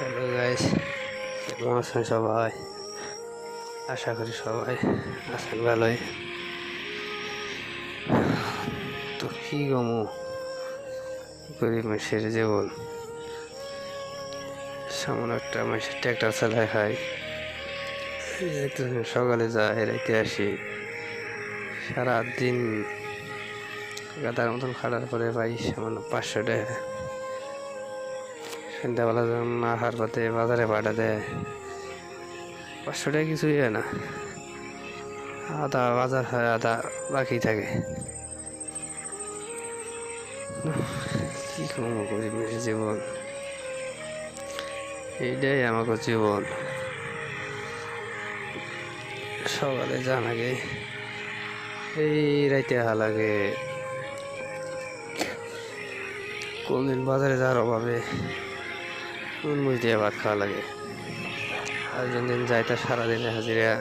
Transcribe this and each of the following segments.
Hello guys কেমন আছেন সবাই? আশা করি সবাই আছেন ভালোই। তো কি গমু গরিব মানুষের জীবন সামান্য একটা মানুষের ট্র্যাক্টর চালায় হয় সকালে যায় রাইতে আসি। সারাদিন গাদার মতন খাটার পরে পাই সামান্য পাঁচশো টাকা। যখন আহার পাতে, বাজারে পাঠা দেয় পাঁচশো টাকা কিছুই হয় না। আদা বাজার হয় আদা বাকি থাকে। কি কমো গরিব জীবন? এইটাই আমাকে জীবন। সকালে যান আগে, এই রাইতে হা লাগে কোনদিন বাজারে যাওয়ার অভাবে মুচ দিয়ে ভাত খাওয়া লাগে। আর দিন যাই তা সারাদিনে হাজিরা,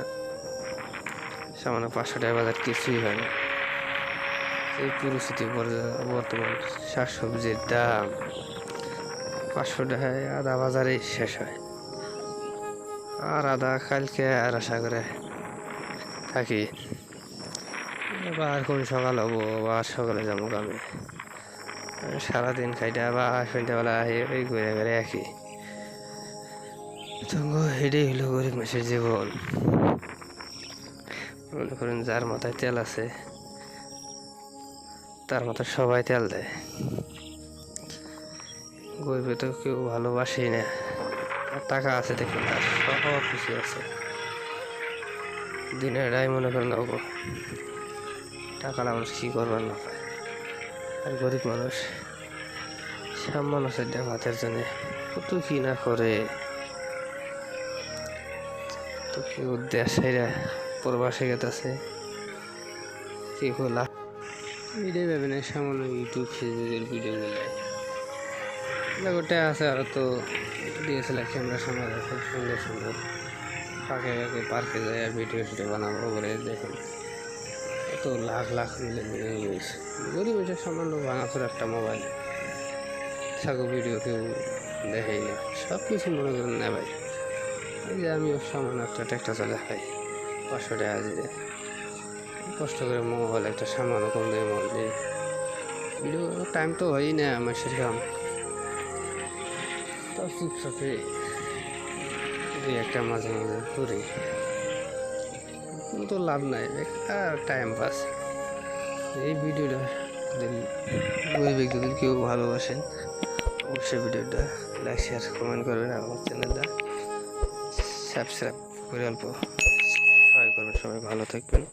সামান্য পাঁচশো টাকা বাজার কিছুই হয় না। এই পরিস্থিতি বর্তমান শাক সবজির দাম পাঁচশো টাকায় আদা বাজারেই শেষ হয়। আর আদা কালকে আর আশা করে থাকি। আর কোন সকাল হব, আবার সকালে যাব কামে। সারাদিন খাইটা বা সন্ধ্যাবেলা ওই ঘুরে ঘুরে একই। তো এটাই হলো গরিব মানুষের জীবন। মনে করেন যার মাথায় তেল আছে, তার মাথায় সবাই তেল দেয়। গরিবে তো কেউ ভালোবাসেই না, আর টাকা আছে দেখুন তার সব কিছু আছে। দিনের এটাই মনে করেন টাকাটা মানুষ কী করবার না পায়। আর গরিব মানুষ সব মানুষের হাতের জন্য, কত কি না করে। তো কেউ দেশেরা প্রবাসে গেতেছে? কেউ খোলা এটাই ভেবে না সামান্য ইউটিউব ফেসবুকের ভিডিওগুলো ওটা আছে আর তো ডিএসএলআর ক্যামেরা সামনে খুব সুন্দর সুন্দর। ফাঁকে ফাঁকে পার্কে যায় আর ভিডিও ভিডিও বানাবো করে দেখুন। এত লাখ লাখ মিলে মিলে রয়েছে গরিব এটা সামান্য ভাঙাচোর একটা মোবাইল সাগো ভিডিও কেউ দেখেই না। সব কিছু মনে করেন না ভাই। এই যে আমিও সামান্য একটা ট্র্যাক্টর চালা খাই পাঁচশো টাকা দিয়ে। কষ্ট করে মোবাইল একটা সামান্য কম দিয়ে মোবাইল দিয়ে ভিডিও টাইম তো হয়ই না আমার সেরকম। তো চুপচাপে দুই একটা মাঝে মাঝে করি কিন্তু লাভ নাই বেকার টাইম পাস এই ভিডিওটা যদি গরিব যদি কেউ ভালোবাসেন, অবশ্যই ভিডিওটা লাইক শেয়ার কমেন্ট করবেন আর আমার চ্যানেলটা সাবস্ক্রাইব করে অল্প। সহায় করবেন সবাই ভালো থাকবেন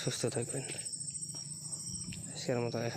সুস্থ থাকবেন। আজকের মতো এখানে।